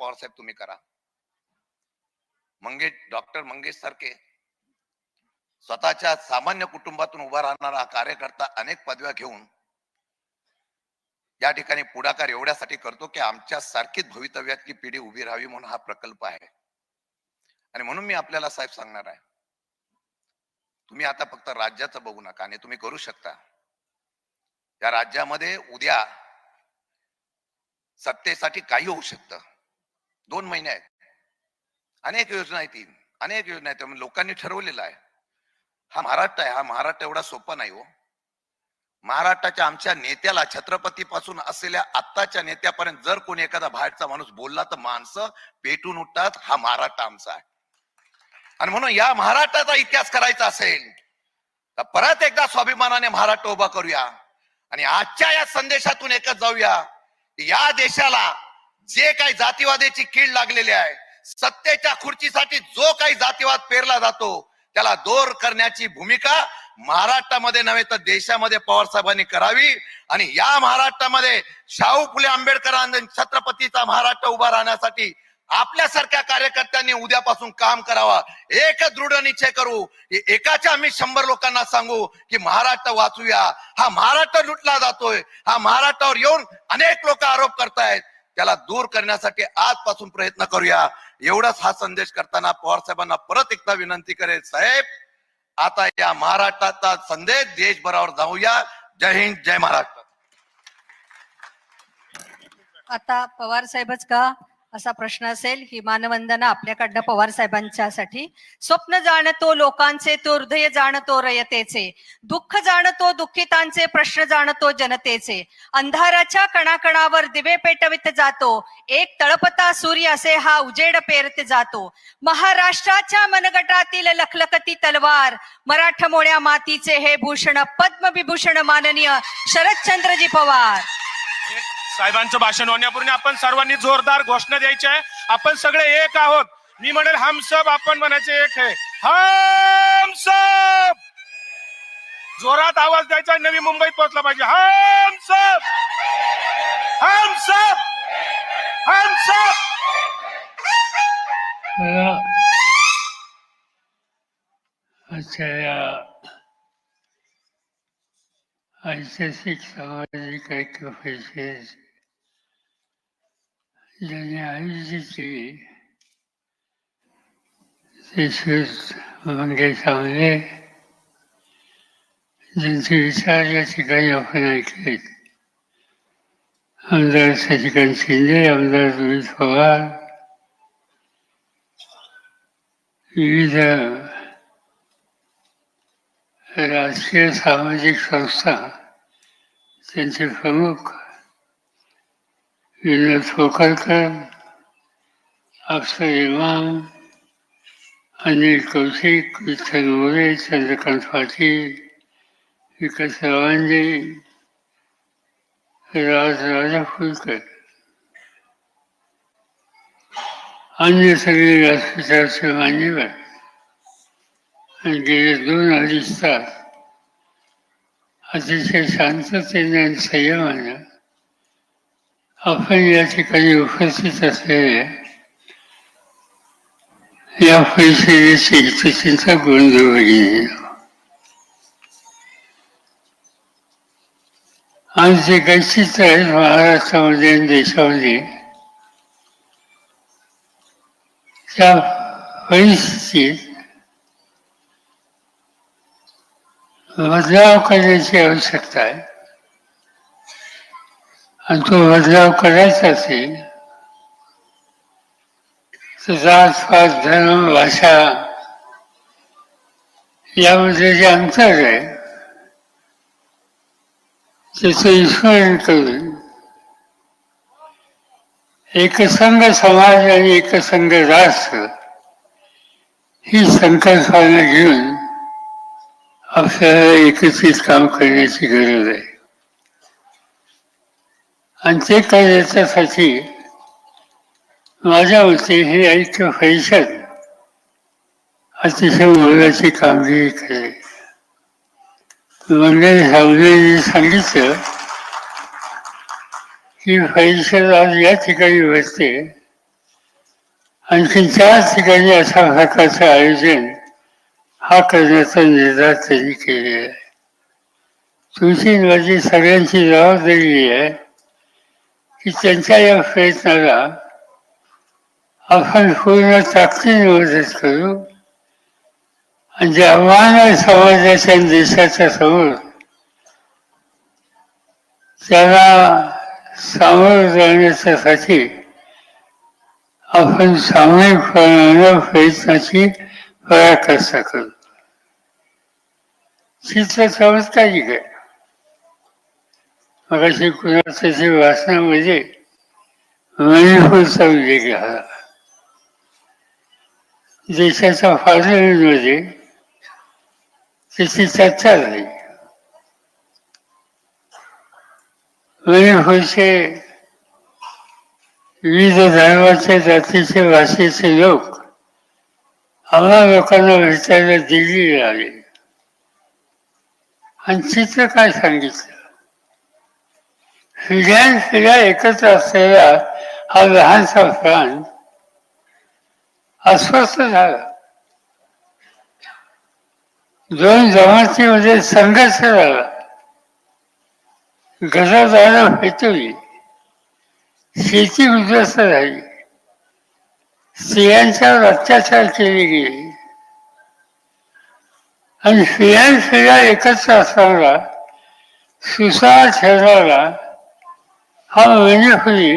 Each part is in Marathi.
पवार साहेब तुम्ही करा. मंगेश डॉक्टर मंगेश सारखे स्वतःच्या सामान्य कुटुंबातून उभा राहणारा कार्यकर्ता अनेक पदव्या घेऊन या ठिकाणी पुढाकार एवढ्यासाठी करतो की आमच्या सारखीच भवितव्यातली पिढी उभी राहावी म्हणून हा प्रकल्प आहे. आणि म्हणून मी आपल्याला साहेब सांगणार आहे. तुम्ही आता फक्त राज्याचं बघू नका आणि तुम्ही करू शकता. या राज्यामध्ये उद्या सत्तेसाठी काही होऊ शकतं. दोन महिने आहेत. अनेक योजना आहेत तीन. अनेक योजना आहेत. लोकांनी ठरवलेलं आहे. हा महाराष्ट्र आहे. हा महाराष्ट्र एवढा सोपा नाही हो. महाराष्ट्राच्या आमच्या नेत्याला छत्रपती पासून असलेल्या आत्ताच्या नेत्यापर्यंत जर कोणी एखादा बाहेरचा माणूस बोलला तर माणसं पेटून उठतात. हा महाराष्ट्र आमचा आहे. आणि म्हणून या महाराष्ट्राचा इतिहास करायचा असेल तर परत एकदा स्वाभिमानाने महाराष्ट्र उभा करूया. आणि आजच्या या संदेशातून एकच जाऊया या देशाला जे काही जातीवादाची कीड लागलेली आहे सत्तेच्या खुर्चीसाठी जो काही जातीवाद पेरला जातो त्याला दूर करण्याची भूमिका महाराष्ट्रामध्ये नव्हे तर देशामध्ये पवार साहेबांनी करावी. आणि या महाराष्ट्रामध्ये शाहू फुले आंबेडकरांनी छत्रपतीचा महाराष्ट्र उभा राहण्यासाठी आपल्यासारख्या कार्यकर्त्यांनी उद्यापासून काम करावा. एक दृढ निश्चय करू एकाच्या आम्ही शंभर लोकांना सांगू की महाराष्ट्र वाचूया. हा महाराष्ट्र लुटला जातोय. हा महाराष्ट्रावर येऊन अनेक लोक आरोप करतायत. त्याला दूर करण्यासाठी आजपासून प्रयत्न करूया. एवढाच हा संदेश करताना पवार साहेबांना परत एकदा विनंती करेल साहेब आता या महाराष्ट्राचा संदेश देशभरावर जाऊया. जय हिंद जय महाराष्ट्र. आता पवार साहेबच का? असा प्रश्न असेल ही मानवंदना आपल्याकडनं पवार साहेबांच्यासाठी. स्वप्न जाणतो लोकांचे तो हृदय जाणतो रयतेचे. दुःख जाणतो दुःखितांचे प्रश्न जाणतो जनतेचे. अंधाराच्या कणाकणावर दिवे पेटवित जातो. एक तळपता सूर्य असे हा उजेड पेरत जातो. महाराष्ट्राच्या मनगटातील लखलखती तलवार मराठमोळ्या मातीचे हे भूषण पद्मविभूषण माननीय शरदचंद्रजी पवार. साहेबांचं भाषण होण्यापूर्वी आपण सर्वांनी जोरदार घोषणा द्यायची आहे. आपण सगळे एक आहोत. मी म्हणेल हम सब आपण म्हणायचे एक आहे. हम सब जोरात आवाज द्यायचा नवी मुंबईत पोहोचला पाहिजे. हम सब हम सब हम सब मला या ऐतिहासिक सामाजिक ऐक्य ज्यांनी आयोजित केली ते श्रीयुत मंगेश आमले ज्यांचे विचार या ठिकाणी आपण ऐकलेत आमदार शशिकांत शिंदे आमदार रोहित पवार विविध राजकीय सामाजिक संस्था त्यांचे प्रमुख विनोद फोकरकर अफसर इमाम अनिल कौशिक विठ्ठल मोरे चंद्रकांत पाटील विकास रावांजे राज राजापूरकर अन्य सगळे व्यासपीठाचे मान्यवर आणि गेले दोन अडीच तास अतिशय शांततेने आणि संयमानं आपण या ठिकाणी उपस्थित असलेल्या या परिषदेची हितचिंता गोंधळी आज जे काही चित्र आहेत महाराष्ट्रामध्ये आणि देशामध्ये त्या परिस्थितीत बदलाव करण्याची आवश्यकता आहे. आणि तो बदलाव करायचा असेल तर जात पात धर्म भाषा यामध्ये जे अंतर आहे त्याचं विस्मरण एकसंघ समाज आणि एकसंघ राष्ट्र ही संकल्पना घेऊन आपल्याला एकत्रित काम करण्याची गरज आहे आणि ते करण्याच्यासाठी माझ्या मते हे ऐक्य परिषद अतिशय मोलाची कामगिरी केली. म्हणजे मंडळी सावलेने सांगितलं की परिषद आज या ठिकाणी बसते आणखी चार ठिकाणी अशा प्रकारचं आयोजन हा करण्याचा निर्धार त्यांनी केलेला आहे. तुमची माझी सगळ्यांची जबाबदारी आहे. की त्यांच्या या प्रयत्नाला आपण पूर्ण ताकदीने मदत करू. आणि जे आव्हान आहे समाजाच्या आणि देशाच्या समोर त्याला सामोरं जाण्याच्यासाठी आपण सामूहिकपणानं प्रयत्नाची पराकाष्ठा करू. चित्र चमत्कारिक आहे. मगाशी कुणाच्या भाषणामध्ये मणिपूरचा उल्लेख झाला देशाच्या म्हणजे त्याची चर्चा झाली. मणिपूरचे म्हणजे विविध धर्माचे जातीचे भाषेचे लोक आम्हा लोकांना भेटायला दिल्लीला आले आणि चित्र काय सांगितलं? पिढ्यान पिढ्या एकत्र असलेला हा लहानसा प्राण अस्वस्थ झाला. दोन जमातीमध्ये संघर्ष झाला. घरदारं फेटवली शेती उद्ध्वस्त झाली. स्त्रियांच्यावर अत्याचार केले गेले. आणि स्त्रियां एकत्र असताना सुसार ठरणारा हा मणिपुरी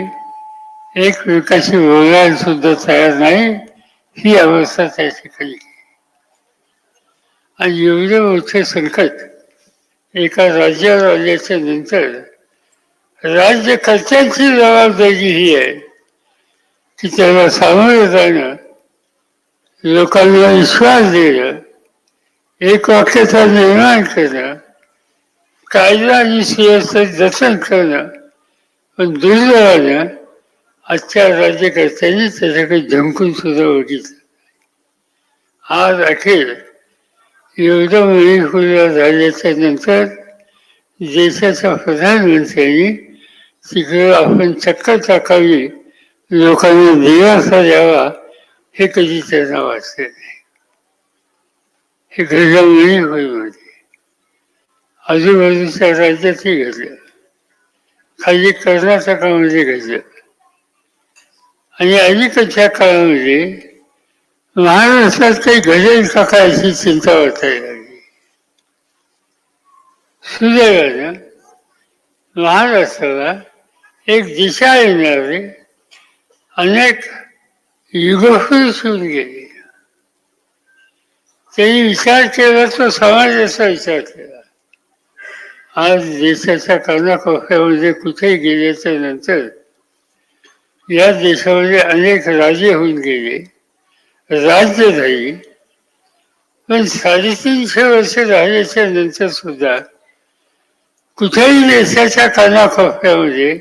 एकमेकाशी बोलायला सुद्धा तयार नाही ही अवस्था त्या ठिकाणी आणि एवढे मोठे संकट एका राज्यावर आल्याच्यानंतर राज्यकर्त्यांची जबाबदारी ही आहे की त्याला सामोरं जाणं लोकांना विश्वास देणं एक वाक्यता निर्माण करणं कायदा आणि सुव्यवस्थेत जतन करणं पण दुर्दैवानं आजच्या राज्यकर्त्यांनी त्याच्याकडे धमकून सुद्धा बघितलं आज अखेर एवढं मणिपूरला झाल्याच्यानंतर देशाच्या प्रधानमंत्र्यांनी तिकडे आपण चक्कर टाकावी लोकांना दिलासा द्यावा हे कधी त्यांना वाचले नाही. हे घडलं मणिपूरमध्ये आजूबाजूच्या राज्यातही घडलं. खाली कर्नाटकामध्ये घडलं आणि अलीकडच्या काळामध्ये महाराष्ट्रात काही घडेल का काय अशी चिंता वाटायला लागली सुदैवानं महाराष्ट्राला एक दिशा येणारे अनेक युगपुरुष होऊन गेले त्यांनी विचार केला तो समाजाचा विचार केला. आज देशाच्या कानाकोपऱ्यामध्ये कुठेही गेल्याच्यानंतर या देशामध्ये अनेक राजे होऊन गेले. राज्य झाली पण साडेतीनशे वर्ष झाल्याच्यानंतर सुद्धा कुठेही देशाच्या कानाकोपऱ्यामध्ये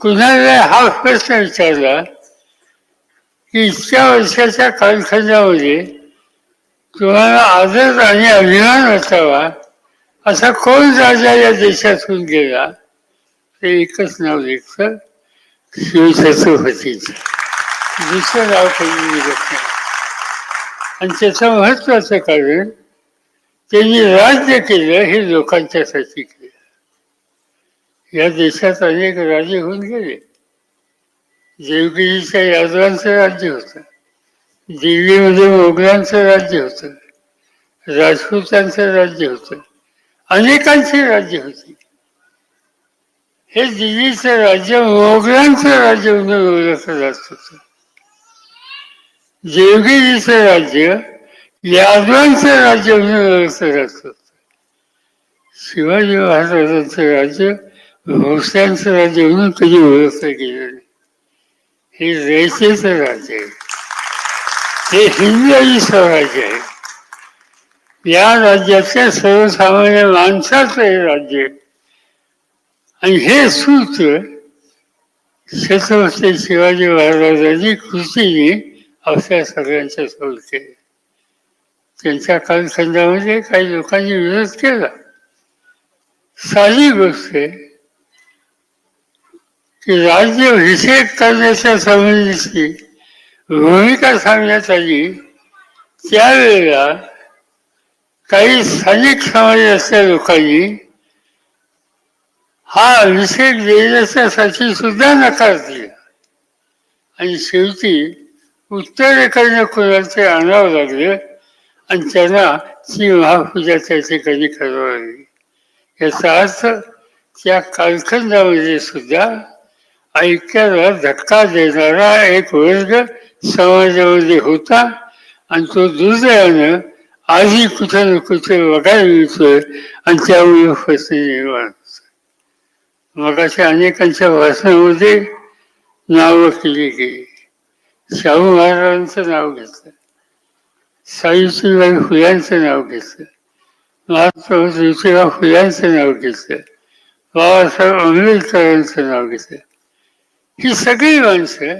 कुणाला हा प्रश्न विचारला की इतक्या वर्षाच्या कालखंडामध्ये तुम्हाला आदर आणि अभिमान असावा असा कोण राजा या देशातून गेला? ते एकच नाव लेखतं शिवछत्रपतीचं दुसरं नाव त्यांनी निघत नाही आणि त्याचं महत्वाचं कारण त्यांनी राज्य केलं हे लोकांच्यासाठी केलं. या देशात अनेक राजे होऊन गेले. देवगिरीच्या यादवांचं राज्य होतं. दिल्लीमध्ये मोगलांचं राज्य होतं. राजपूतांचं राज्य होतं. अनेकांची राज्य होती. हे दिल्लीचं राज्य मोगलांचं राज्य म्हणून ओळखलं जात होतं. देवगिरीचं राज्य यादवांचं राज्य म्हणून ओळखलं जात होतं. शिवाजी महाराजांचं राज्य भोसल्यांचं राज्य म्हणून कधी ओळखलं गेलं नाही. हे रयतेचं राज्य आहे. हे हिंदवी स्वराज्य आहे. या राज्याच्या सर्वसामान्य माणसाचं हे राज्य आणि हे सूत्र छत्रपती शिवाजी महाराजांनी कृतीने आपल्या सगळ्यांच्या समोर केले. त्यांच्या कालखंडामध्ये काही लोकांनी विरोध केला. साधी गोष्ट आहे की राज्याभिषेक करण्याच्या संबंधीची भूमिका सांगण्यात आली. त्यावेळेला काही स्थानिक समाज लोकांनी हा अभिषेक देण्याच्यासाठी सुद्धा नकार दिला. आणि शेवटी उत्तरेकडनं कोणाचे आणावं लागलं आणि त्यांना ती महापूजा त्या ठिकाणी करावी? लागली याचा अर्थ त्या कालखंडामध्ये सुद्धा ऐक्याला धक्का देणारा एक वर्ग समाजामध्ये होता आणि तो दुर्दैवानं आजही कुठे ना कुठे बघायला मिळतोय आणि त्यामुळे फसणे निर्माण होतं. मग अशा अनेकांच्या भाषणामध्ये नावं केली गेली शाहू महाराजांचं नाव घेतलं सावित्रीबाई फुल्यांचं नाव घेतलं महात्मा ज्योतिबा फुल्यांचं नाव घेतलं बाबासाहेब आंबेडकरांचं नाव घेतलं ही सगळी माणसं